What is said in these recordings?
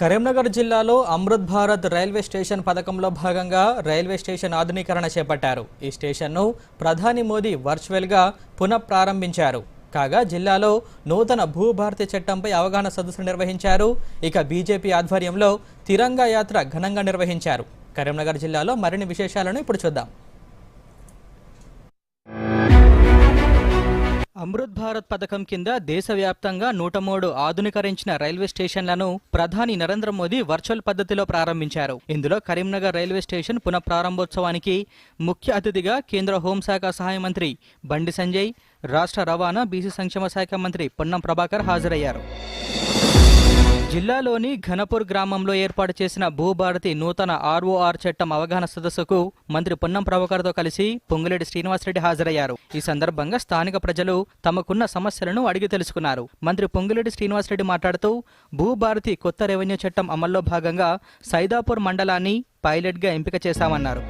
కరీంనగర్ జిల్లాలో Amrit Bharat railway station పథకంలో భాగంగా రైల్వే స్టేషన్ ఆధునీకరణ చేపట్టారు. ఈ స్టేషన్ను ప్రధాని మోదీ వర్చువల్గా పునఃప్రారంభించారు. కాగా జిల్లాలో నూతన భూభారతి చట్టంపై అవగాహన సదస్సు నిర్వహించారు. ఇక బీజేపీ ఆధ్వర్యంలో తిరంగా యాత్ర ఘనంగా నిర్వహించారు. కరీంనగర్ జిల్లాలో మరిన్ని విశేషాలను ఇప్పుడు చూద్దాం. అమృత్ భారత్ పథకం కింద దేశవ్యాప్తంగా నూట మూడు ఆధునీకరించిన రైల్వే స్టేషన్లను ప్రధాని నరేంద్ర మోదీ వర్చువల్ పద్ధతిలో ప్రారంభించారు. ఇందులో కరీంనగర్ రైల్వే స్టేషన్ పునఃప్రారంభోత్సవానికి ముఖ్య అతిథిగా కేంద్ర హోంశాఖ సహాయ మంత్రి బండి సంజయ్ రాష్ట్ర రవాణా బీసీ సంక్షేమ శాఖ మంత్రి పొన్నం ప్రభాకర్ హాజరయ్యారు. జిల్లాలోని ఘనపూర్ గ్రామంలో ఏర్పాటు చేసిన భూభారతి నూతన ఆర్ఓఆర్ చట్టం అవగాహన సదస్సుకు మంత్రి పొన్నం ప్రభాకర్తో కలిసి పొంగులేటి శ్రీనివాసరెడ్డి హాజరయ్యారు. ఈ సందర్భంగా స్థానిక ప్రజలు తమకున్న సమస్యలను అడిగి తెలుసుకున్నారు. మంత్రి పొంగులేటి శ్రీనివాసరెడ్డి మాట్లాడుతూ భూభారతి కొత్త రెవెన్యూ చట్టం అమల్లో భాగంగా సైదాపూర్ మండలాన్ని పైలట్గా ఎంపిక చేశామన్నారు.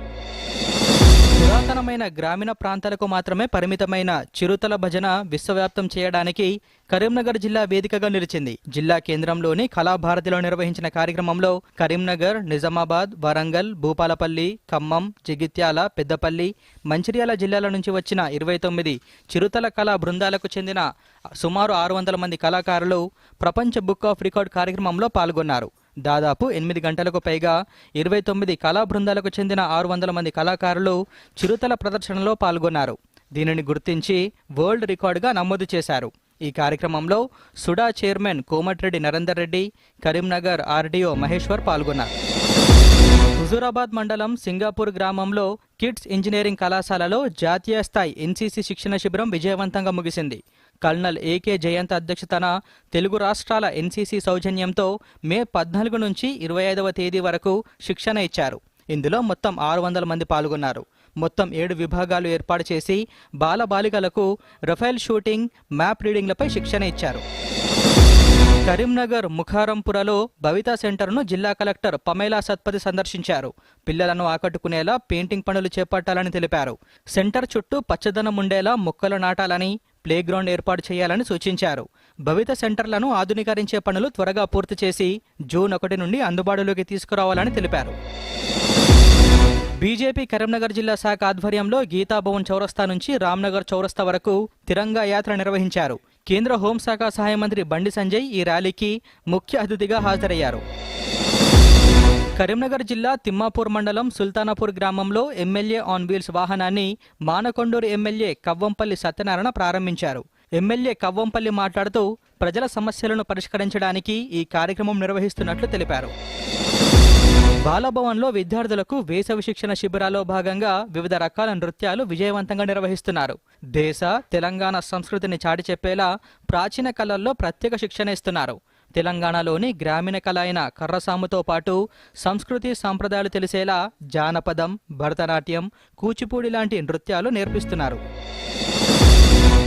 పురాతనమైన గ్రామీణ ప్రాంతాలకు మాత్రమే పరిమితమైన చిరుతల భజన విశ్వవ్యాప్తం చేయడానికి కరీంనగర్ జిల్లా వేదికగా నిలిచింది. జిల్లా కేంద్రంలోని కళాభారతిలో నిర్వహించిన కార్యక్రమంలో కరీంనగర్ నిజామాబాద్ వరంగల్ భూపాలపల్లి ఖమ్మం జగిత్యాల పెద్దపల్లి మంచిర్యాల జిల్లాల నుంచి వచ్చిన ఇరవై తొమ్మిది చిరుతల కళా బృందాలకు చెందిన సుమారు ఆరు వందల మంది కళాకారులు ప్రపంచ బుక్ ఆఫ్ రికార్డ్ కార్యక్రమంలో పాల్గొన్నారు. దాదాపు ఎనిమిది గంటలకు పైగా ఇరవై తొమ్మిది కళా బృందాలకు చెందిన ఆరు వందల మంది కళాకారులు చిరుతల ప్రదర్శనలో పాల్గొన్నారు. దీనిని గుర్తించి వరల్డ్ రికార్డుగా నమోదు చేశారు. ఈ కార్యక్రమంలో సుడా చైర్మన్ కోమటిరెడ్డి నరేందర్ రెడ్డి కరీంనగర్ ఆర్డీఓ మహేశ్వర్ పాల్గొన్నారు. హుజూరాబాద్ మండలం సింగాపూర్ గ్రామంలో కిడ్స్ ఇంజనీరింగ్ కళాశాలలో జాతీయ స్థాయి ఎన్సీసీ శిక్షణ శిబిరం విజయవంతంగా ముగిసింది. కల్నల్ ఏకే జయంత్ అధ్యక్షతన తెలుగు రాష్ట్రాల ఎన్సీసీ సౌజన్యంతో మే పద్నాలుగు నుంచి ఇరవై ఐదవ తేదీ వరకు శిక్షణ ఇచ్చారు. ఇందులో మొత్తం ఆరు వందల మంది పాల్గొన్నారు. మొత్తం ఏడు విభాగాలు ఏర్పాటు చేసి బాలబాలికలకు రఫైల్ షూటింగ్ మ్యాప్ రీడింగ్లపై శిక్షణ ఇచ్చారు. కరీంనగర్ ముఖారంపురలో భవితా సెంటర్ను జిల్లా కలెక్టర్ పమేలా సత్పతి సందర్శించారు. పిల్లలను ఆకట్టుకునేలా పెయింటింగ్ పనులు చేపట్టాలని తెలిపారు. సెంటర్ చుట్టూ పచ్చదనం ఉండేలా మొక్కలు నాటాలని ప్లేగ్రౌండ్ ఏర్పాటు చేయాలని సూచించారు. భవిత సెంటర్లను ఆధునీకరించే పనులు త్వరగా పూర్తి చేసి జూన్ ఒకటి నుండి అందుబాటులోకి తీసుకురావాలని తెలిపారు. బీజేపీ కరీంనగర్ జిల్లా శాఖ ఆధ్వర్యంలో గీతాభవన్ చౌరస్తా నుంచి రామ్నగర్ చౌరస్తా వరకు తిరంగా యాత్ర నిర్వహించారు. కేంద్ర హోంశాఖ సహాయ మంత్రి బండి సంజయ్ ఈ ర్యాలీకి ముఖ్య అతిథిగా హాజరయ్యారు. కరీంనగర్ జిల్లా తిమ్మాపూర్ మండలం సుల్తానాపూర్ గ్రామంలో ఎమ్మెల్యే ఆన్ వీల్స్ వాహనాన్ని మానకొండూరు ఎమ్మెల్యే కవ్వంపల్లి సత్యనారాయణ ప్రారంభించారు. ఎమ్మెల్యే కవ్వంపల్లి మాట్లాడుతూ ప్రజల సమస్యలను పరిష్కరించడానికి ఈ కార్యక్రమం నిర్వహిస్తున్నట్లు తెలిపారు. బాలభవన్లో విద్యార్థులకు వేసవి శిక్షణ శిబిరాల్లో భాగంగా వివిధ రకాల నృత్యాలు విజయవంతంగా నిర్వహిస్తున్నారు. దేశ తెలంగాణ సంస్కృతిని చాటి చెప్పేలా ప్రాచీన కళల్లో ప్రత్యేక శిక్షణ ఇస్తున్నారు. తెలంగాణలోని గ్రామీణ కళ అయిన కర్రసాముతో పాటు సంస్కృతి సాంప్రదాయాలు తెలిసేలా జానపదం భరతనాట్యం కూచిపూడి లాంటి నృత్యాలు నేర్పిస్తున్నారు.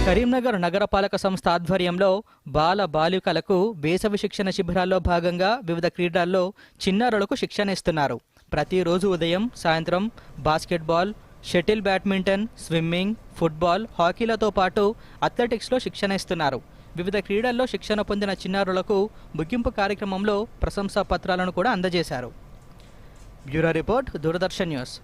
కరీంనగర్ నగరపాలక సంస్థ ఆధ్వర్యంలో బాల బాలికలకు వేసవి శిక్షణ శిబిరాల్లో భాగంగా వివిధ క్రీడల్లో చిన్నారులకు శిక్షణ ఇస్తున్నారు. ప్రతిరోజు ఉదయం సాయంత్రం basketball shuttle badminton swimming football హాకీలతో పాటు అథ్లెటిక్స్లో శిక్షణ ఇస్తున్నారు. వివిధ క్రీడల్లో శిక్షణ పొందిన చిన్నారులకు ముగింపు కార్యక్రమంలో ప్రశంసా పత్రాలను కూడా అందజేశారు. Bureau report Doordarshan news.